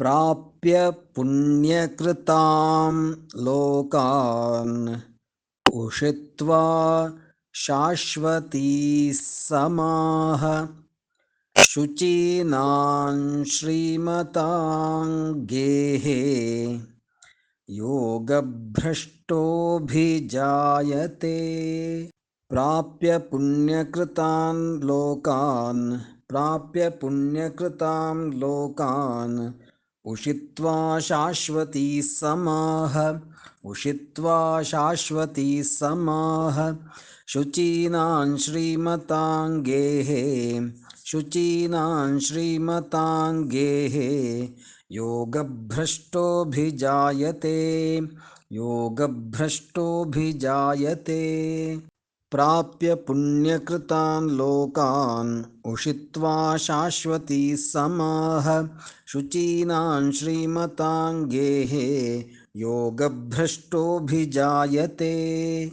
प्राप्य पुण्यकृतां लोकान् उषित्वा शाश्वती समाः शुचीनां श्रीमतां गेहे योगभ्रष्टोऽभिजायते। प्राप्य पुण्यकृतान् लोकान् प्राप्य पुण्यकृतां लोकान् उषित्वा शाश्वती समाः उषित्वा शाश्वती समाः शुचीनां श्रीमतां गेहे शुचीनां श्रीमतां गेहे योगभ्रष्टोऽभिजायते योगभ्रष्टोऽभिजायते प्राप्य पुण्यकृतान् लोकान् उषित्वा शाश्वती समाह। शुचीनां श्रीमताङ्गेः योगभ्रष्टोऽभिजायते।